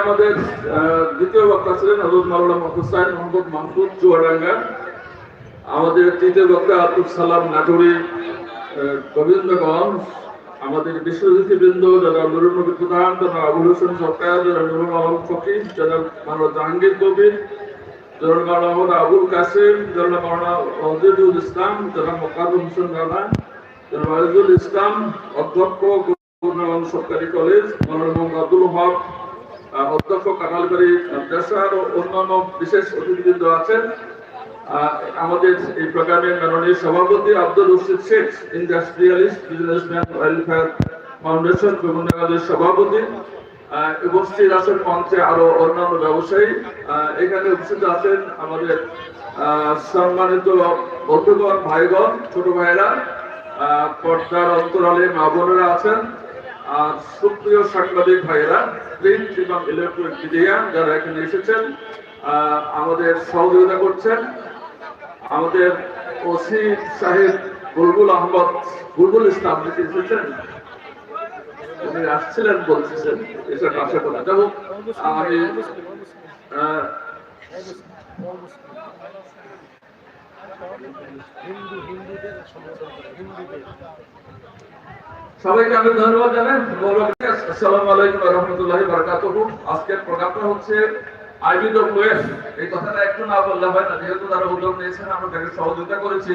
আমাদের দ্বিতীয় বক্তা ছিলেন হজরত মাওলানা হুসাইন মোহাম্মদ মাহফুজ চুয়াডাঙ্গা। আমাদের তৃতীয় বক্তা আব্দুল সালাম নাটুরি গোবিন্দগঞ্জ। আমাদের বিশ্বজিৎবৃন্দ যারা নুরুল নবী প্রধান যারা আবুল হোসেন সরকার যারা নুরুল আলম ফকির যারা মাওলানা জাহাঙ্গীর কবির যারা মাওলানা মোহাম্মদ আবুল কাসিম যারা মাওলানা ওয়াজিদুল ইসলাম যারা মোকাররম হোসেন রানা যারা ওয়াজিদুল ইসলাম, অধ্যক্ষ সরকারি কলেজ, মাওলানা মোহাম্মদ আব্দুল হক অধ্যক্ষ কানালবাড়ি মাদ্রাসার ও অন্যান্য বিশেষ অতিথিবৃন্দ আছেন। আমাদের এই প্রোগ্রামের মাননীয় সভাপতি Abdul Rashid Sheikh, industrialist businessman welfare foundation গোবিন্দগঞ্জের সভাপতি উপস্থিত আছেন মঞ্চে আরও অন্যান্য ব্যবসায়ী এখানে উপস্থিত আছেন আমাদের সম্মানিত বন্ধুগণ, ভাইগণ, ছোট ভাইরা পর্দার অন্তরালে মা বোনেরা আছেন। আর সুপ্রিয় সাংবাদিক ভাইয়েরা প্রিন্ট এবং ইলেকট্রনিক মিডিয়া যারা এখানে এসেছেন আমাদের সহযোগিতা করছেন। আমাদের ওসি সাহেব বুলবুল আহমদ, বুলবুল ইসলাম যিনি এসেছেন? উনি আসছিলেন বলছেন এসব আশা করা যাব আমি হিন্দু হিন্দুদের সমর্থন হিন্দুদের। সবাইকে আমি ধন্যবাদ জানাই। আসসালামু আলাইকুম রহমতুল্লাহি বারাকাতুহু। আজকের প্রোগ্রামটা হচ্ছে আইবিডব্লিউএস। এই কথাটা একটু না বললে হয় না, যেহেতু তারা উদ্যোগ নিয়েছেন, আমরা তাকে সহযোগিতা করেছি।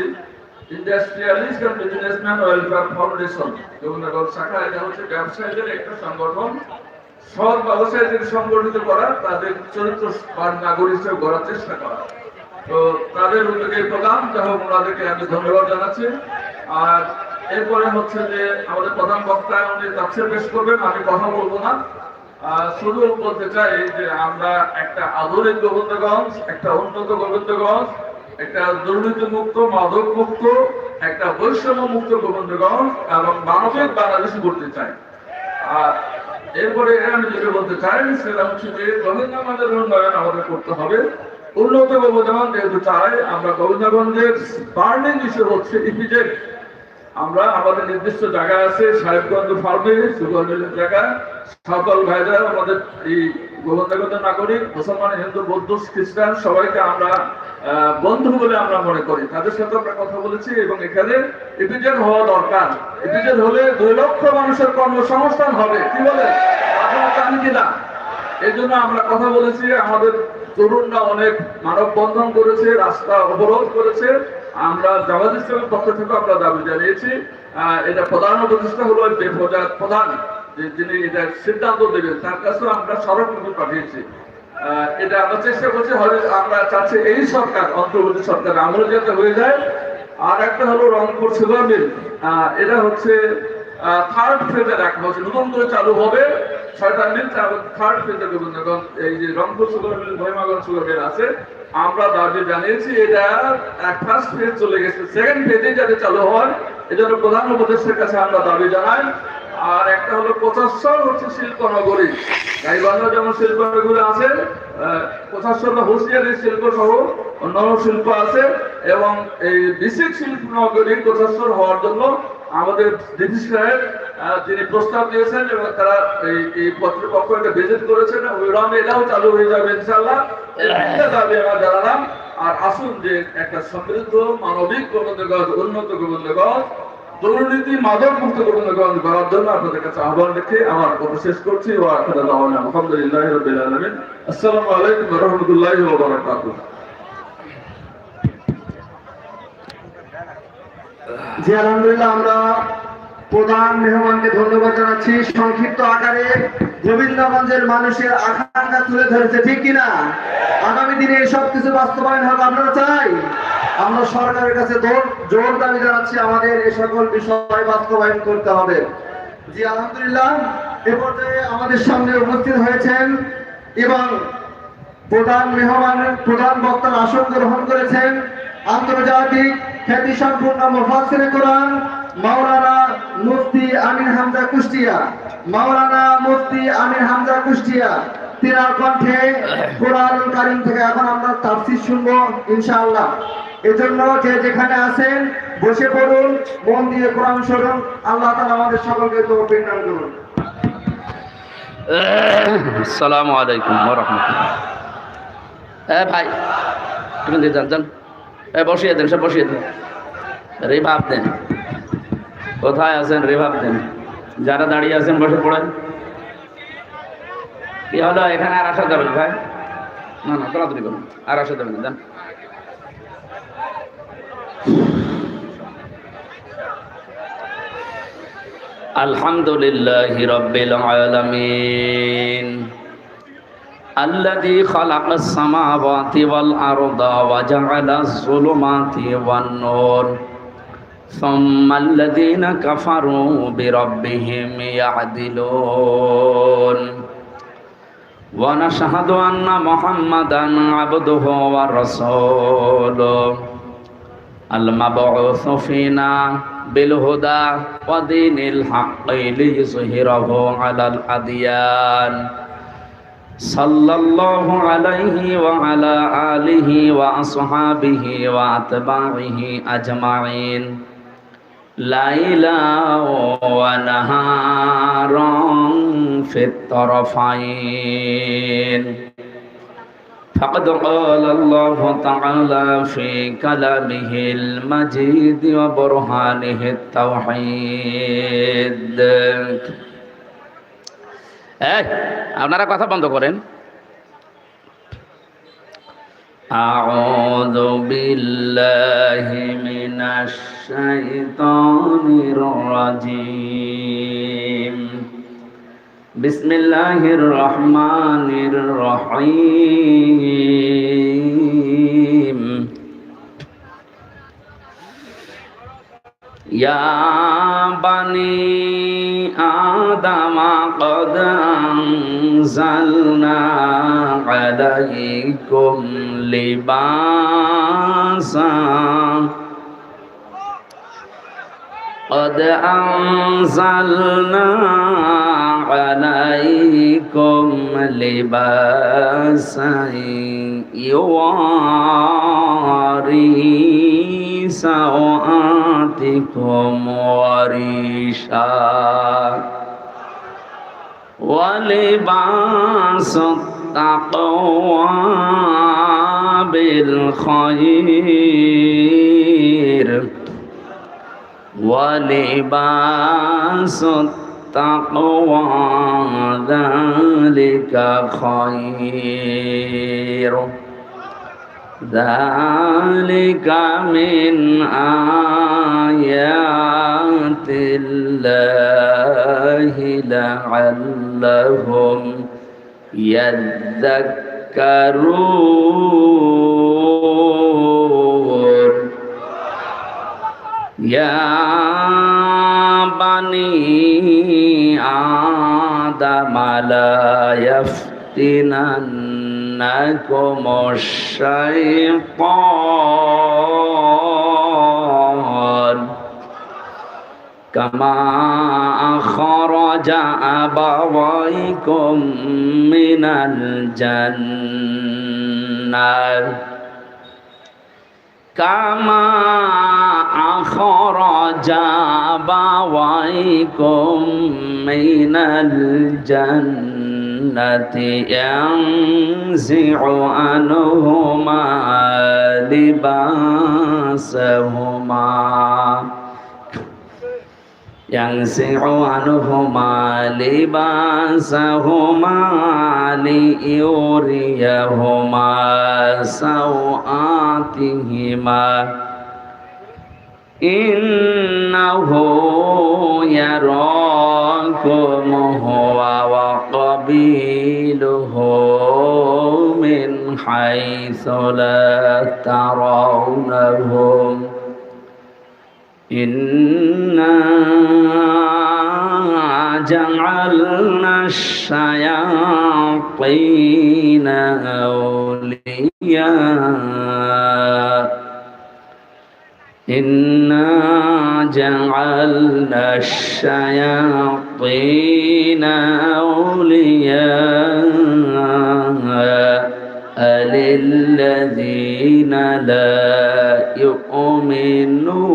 Industrialist and businessman welfare foundation Jognagar শাখা। এটা হচ্ছে ব্যবসায়ীদের একটা সংগঠন। সৎ ব্যবসায়ীদের সংগঠিত করা, তাদের চরিত্র নাগরিক হিসেবে গড়ার চেষ্টা করা। তো তাদের উদ্যোগে প্রোগ্রাম যা হোক, ওনাদেরকে আমি ধন্যবাদ জানাচ্ছি। আর এরপরে হচ্ছে যে আমাদের প্রধান বক্তা উনি তাফসির পেশ করবেন, আমি কথা বলব না। শুধু বলতে চাই যে আমরা একটা আধুনিক গোবিন্দগঞ্জ, একটা উন্নত গোবিন্দগঞ্জ, একটা দুর্নীতি মুক্ত মাদক মুক্ত একটা বৈষম্য মুক্ত গোবিন্দগঞ্জ এবং মানবিক বাংলাদেশ করতে চাই। আর এরপরে আমি যেটা বলতে চাই, সেটা হচ্ছে যে গোবিন্দগঞ্জের উন্নয়ন আমাদের করতে হবে। উন্নত গোবিন্দগঞ্জ যেহেতু চাই, আমরা গোবিন্দগঞ্জের বার্নিং ইস্যু হচ্ছে ইপিজেড। আমরা আমাদের নির্দিষ্ট জায়গা আছে, সাহেবগঞ্জ ফার্মে সুগন্ধের জায়গা। সকল ভাইরা আমাদের এই গোবিন্দগঞ্জের নাগরিক, মুসলমান, হিন্দু, বৌদ্ধ, খ্রিস্টান, সবাইকে আমরা বন্ধু বলে আমরা মনে করি। তাদের সাথে আমরা কথা বলেছি এবং এখানে ইপিজেড হওয়া দরকার। ইপিজেড হলে দুই লক্ষ মানুষের কর্মসংস্থান হবে। কি বলে? আপনারা চান কিনা এই জন্য আমরা কথা বলেছি। আমাদের তরুণরা অনেক মানববন্ধন করেছে, রাস্তা অবরোধ করেছে। আমরা জামাত ইসলামের পক্ষ থেকে আমরা দাবি জানিয়েছি এটা প্রধান উপদেষ্টা হলো যে প্রধান যিনি এটা সিদ্ধান্ত দেবেন, তার কাছেও আমরা স্মারকলিপি পাঠিয়েছি। এটা আমরা চেষ্টা করছি আমরা চাচ্ছি এই সরকার, অন্তর্বর্তী সরকার আমলে যাতে হয়ে যায়। আর একটা হলো রংপুর সুগার মিল এটা হচ্ছে থার্ড ফেজে রাখা হচ্ছে নতুন করে চালু হবে, ছয়টা মিল থার্ড ফেজে গোবিন্দগঞ্জ এই যে Rangpur sugar mill Bhaimaganj sugar mill আছে আমরা দাবি জানিয়েছি, এটা ফার্স্ট ফেজ চলে গেছে। সেকেন্ড ফেজে যাতে চালু হয়, এজন্য প্রধান উপদেষ্টার কাছে আমরা দাবি জানাই। আর একটা হলো পঁচাশশর হচ্ছে শিল্পনগরী। গাইবান্ধা যেমন শিল্পনগরী আছে পঁচাশশোটা হুঁশিয়ারি শিল্প সহ অন্যান্য শিল্প আছে, এবং এই বিশেষ শিল্পনগরী পঁচাশশর হওয়ার জন্য আমাদের আহ, তিনি প্রস্তাব দিয়েছেন এবং তারা এই কর্তৃপক্ষ এটা ভিজিট করেছেন ওইরকম এটাও চালু হয়ে যাবে ইনশাল্লাহ দাবি আমরা জানালাম আর আসুন যে একটা সমৃদ্ধ মানবিক গোবিন্দগঞ্জ উন্নত গোবিন্দগঞ্জ দুর্নীতি মাদক মুক্ত গোবিন্দগঞ্জ করার জন্য আপনাদের কাছে আহ্বান রেখে আমার কথা শেষ করছি। ও আলহামদুলিল্লাহ রবিল আসসালামু আলাইকুম রহমতুল্লাহ বারাকাতুহ। জি, আলহামদুলিল্লাহ, আমরা প্রধান মেহমানকে ধন্যবাদ জানাচ্ছি। সংক্ষিপ্ত আকারে গোবিন্দগঞ্জের মানুষের আকাঙ্ক্ষা তুলে ধরেছে, ঠিক কিনা? আগামী দিনে এসব কিছু বাস্তবায়ন হবে, আপনারা চাই? আমরা সরকারের কাছে জোর দাবি জানাচ্ছি, আমাদের এ সকল বিষয় বাস্তবায়ন করতে হবে। জি, আলহামদুলিল্লাহ, এ পর্যায়ে আমাদের সামনে উপস্থিত হয়েছেন এবং প্রধান মেহমান, প্রধান বক্তার আসন গ্রহণ করেছেন আন্তর্জাতিক খ্যাতি সম্পূর্ণ মুফাসির কোরআন মাওলানা মুফতি আমিন হামজা কুষ্টিয়া। মাওলানা মুফতি আমিন হামজা কুষ্টিয়া, তিনার কণ্ঠে কোরআন কারিম থেকে এখন আমরা তাফসির শুনব ইনশাআল্লাহ। এজন্য যে যেখানে আছেন, বসে পড়ুন, মন দিয়ে কোরআন শুনুন। আল্লাহ তাআলা আমাদের সকলকে তৌফিক দান করুন। আসসালামু আলাইকুম রহমতুল্লাহ। এ ভাই এখান দিয়ে যান যান। বসিয়ে দেন, সব বসিয়ে দেন। রেভাব দেন। কোথায় আছেন? রেভাব দেন। যারা দাঁড়িয়ে আছেন, বসে পড়েন। কি হলো? এখানে আর আসা যাবে ভাই। না না, তাড়াতাড়ি করুন। আর আসা যাবে না, দেন। আলহামদুলিল্লাহ রব্বিল আলমিন। الذي خلق السماوات والأرض وجعل الظلمات والنور ثم الذين كفروا بربهم يعدلون ونشهد أن محمدا عبده ورسوله المبعوث فينا بالهدى ودين الحق ليظهره على الأديان صلى الله عليه وعلى آله وأصحابه وأتباعه أجمعين. ليلا ونهارا في الطرفين. فقد قال الله تعالى في كلامه المجيد وبرهانه التوحيد. এই আপনারা কথা বন্ধ করেন أعوذ بالله من الشيطان الرجيم بسم الله الرحمن الرحيم يا بني آدم قد أنزلنا عليكم لباسا قد أنزلنا عليكم لباسا يواري سوآتكم وريشا. ولباس التقوى بالخير. ولباس التقوى ذلك خير ذلك من آيات الله لعلهم يذكرون. يا بني آدم لا يفتننكم الشيطان كما أخرج أبويكم من الجنة كما أخرج أبويكم من الجنة ينزع عنهما لباسهما. ينزع عنهما لباسهما ليريهما سوآتهما. إنه يراكم هو وقبيله من حيث لا ترونهم إنا جعلنا الشياطين أولياء إنا جعلنا الشياطين أولياء للذين لا يؤمنون.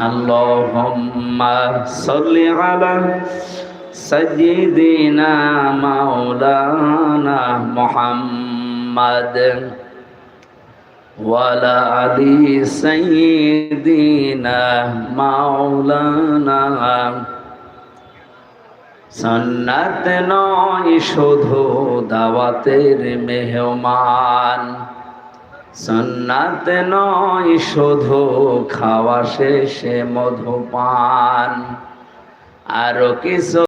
اللهم صل على سيدنا مولانا محمد وعلى آل سيدنا مولانا সন্ন্যাত নয় শুধু দাওয়াতের মেহমান সন্ন্যাত নয় শুধু খাওয়া শেষে মধুপান আরো কিছু